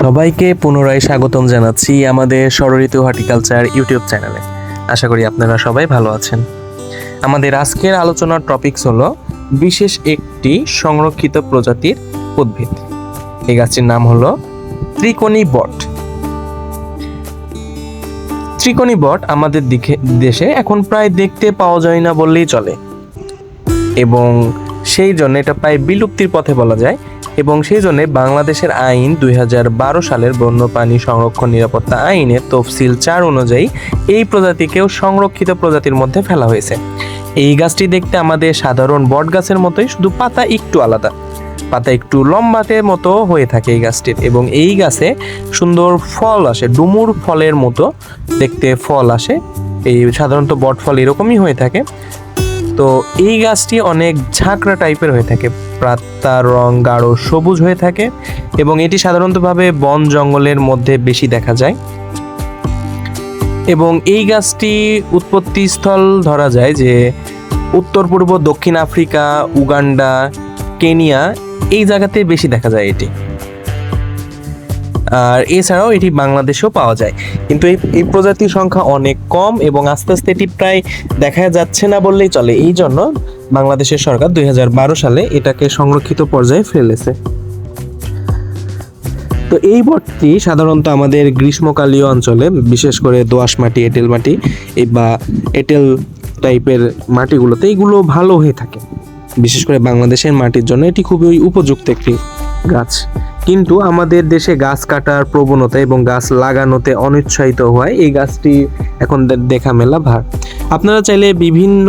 সবাইকে পুনরায় স্বাগতম জানাচ্ছি আমাদের ষড়ঋতু হর্টিকালচার ইউটিউব চ্যানেলে। আশা করি আপনারা সবাই ভালো আছেন। আমাদের আজকের আলোচনার টপিকস হলো বিশেষ একটি সংরক্ষিত প্রজাতির উদ্ভিদ। এই গাছটির নাম হলো ত্রিকোণী বট। ত্রিকোণী বট আমাদের দিকে, দেশে এখন প্রায় দেখতে পাওয়া যায় না বললেই চলে। এবং সেই জন্য এটা প্রায় বিলুপ্তির পথে বলা যায় এবং সেই জন্য বাংলাদেশের আইন দুই হাজার বারো সালের বন্যপ্রাণী সংরক্ষণ নিরাপত্তা আইনের তফসিল চার অনুযায়ী এই প্রজাতিকেও সংরক্ষিত প্রজাতির মধ্যে ফেলা হয়েছে। এই গাছটি দেখতে আমাদের সাধারণ বট গাছের মতোই, শুধু পাতা একটু আলাদা। পাতা একটু লম্বাতে মতো হয়ে থাকে এই গাছটির এবং এই গাছে সুন্দর ফল আসে, ডুমুর ফলের মতো দেখতে ফল আসে। এই সাধারণত বট ফল এরকমই হয়ে থাকে। তো এই গাছটি অনেক ঝাঁকড়া টাইপের হয়ে থাকে। পাতার রং গাঢ় সবুজ হয়ে থাকে এবং এটি সাধারণতভাবে বন জঙ্গলের মধ্যে বেশি দেখা যায়। এবং এই গাছটি উৎপত্তি স্থল ধরা যায় যে উত্তর, পূর্ব, দক্ষিণ আফ্রিকা, উগান্ডা, কেনিয়া এই জায়গাতে বেশি দেখা যায় এটি। আর এছাড়াও এটি বাংলাদেশেও পাওয়া যায়। কিন্তু এই এই প্রজাতির সংখ্যা অনেক কম এবং আস্তে আস্তে এটি প্রায় দেখা যাচ্ছে না বললেই চলে। এই জন্য বাংলাদেশের সরকার দুই হাজার বারো সালে এটাকে সংরক্ষিত পর্যায়ে ফেলেছে। তো এই বটটি সাধারণত আমাদের গ্রীষ্মকালীয় অঞ্চলে, বিশেষ করে দোআঁশ মাটি, এঁটেল মাটি বা এঁটেল টাইপের মাটিগুলোতে এইগুলো ভালো হয়ে থাকে। বিশেষ করে বাংলাদেশের মাটির জন্য এটি খুবই উপযুক্ত একটি গাছ। কিন্তু আমাদের দেশে গাছ কাটার প্রবণতা এবং গাছ লাগানোতে অনুৎসাহিত হওয়ায় এই গাছটি এখন দেখা মেলা ভার। আপনারা চাইলে বিভিন্ন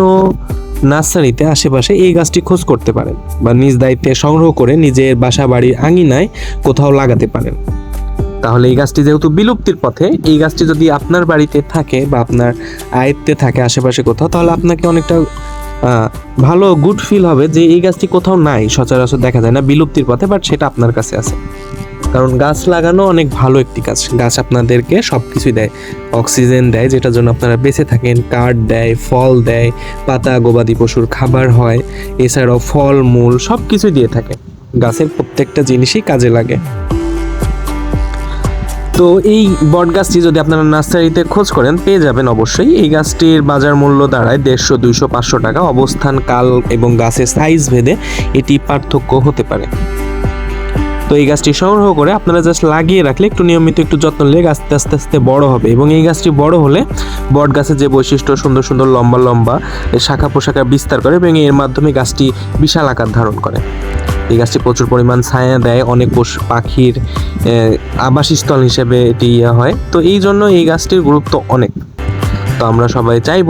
নার্সারিতে আশেপাশে এই গাছটি খোঁজ করতে পারেন বা নিজ দায়িত্বে সংগ্রহ করে নিজের বাসা বাড়ির আঙিনায় কোথাও লাগাতে পারেন। তাহলে এই গাছটি যেহেতু বিলুপ্তির পথে, এই গাছটি যদি আপনার বাড়িতে থাকে বা আপনার আয়ত্তে থাকে আশেপাশে কোথাও, তাহলে আপনাকে অনেকটা ভালো গুড ফিল হবে যে এই গাছটি কোথাও নাই। সচরাচর দেখা যায় না বিলুপ্তির পথে বাট সেটা আপনার কাছে আছে। কারণ গাছ লাগানো অনেক ভালো একটি কাজ। গাছ আপনাদেরকে সব কিছুই দেয়, অক্সিজেন দেয়, যেটার জন্য আপনারা বেঁচে থাকেন, কাঠ দেয়, ফল দেয়, পাতা, গবাদি পশুর খাবার হয়, এছাড়াও ফল, মূল সব কিছুই দিয়ে থাকে। গাছের প্রত্যেকটা জিনিসই কাজে লাগে। তো এই বট গাছটি যদি আপনারা নার্সারিতে খোঁজ করেন, পেয়ে যাবেন অবশ্যই। এই গাছটির বাজার মূল্য দাঁড়ায় দেড়শো, দুইশো, পাঁচশো টাকা। অবস্থান, কাল এবং গাছের সাইজ ভেদে এটি পার্থক্য হতে পারে। তো এই গাছটি সংগ্রহ করে আপনারা জাস্ট লাগিয়ে রাখলে একটু নিয়মিত একটু যত্ন নিলে গাছ আস্তে আস্তে আস্তে বড় হবে এবং এই গাছটি বড় হলে বট গাছের যে বৈশিষ্ট্য সুন্দর সুন্দর লম্বা লম্বা শাখা পোশাখা বিস্তার করে এবং এর মাধ্যমে গাছটি বিশাল আকার ধারণ করে। এই গাছটি প্রচুর পরিমাণ ছায়া দেয়, অনেক পশু পাখির আবাসস্থল হিসেবে এটি ইয়ে হয়। তো এই জন্য এই গাছটির গুরুত্ব অনেক। তো আমরা সবাই চাইব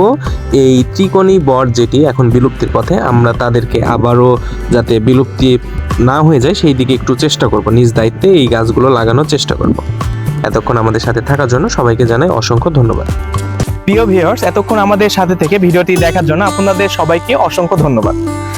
এই ত্রিকোণী বর যেটি এখন বিলুপ্তির পথে, আমরা তাদেরকে আবারও যাতে বিলুপ্তি না হয়ে যায়, সেই দিকে একটু চেষ্টা করব। নিজ দায়িত্বে এই গাছগুলো লাগানোর চেষ্টা করব। এতক্ষণ আমাদের সাথে থাকার জন্য সবাইকে জানাই অসংখ্য ধন্যবাদ। প্রিয় ভিউয়ার্স, এতক্ষণ আমাদের সাথে থেকে ভিডিওটি দেখার জন্য আপনাদের সবাইকে অসংখ্য ধন্যবাদ।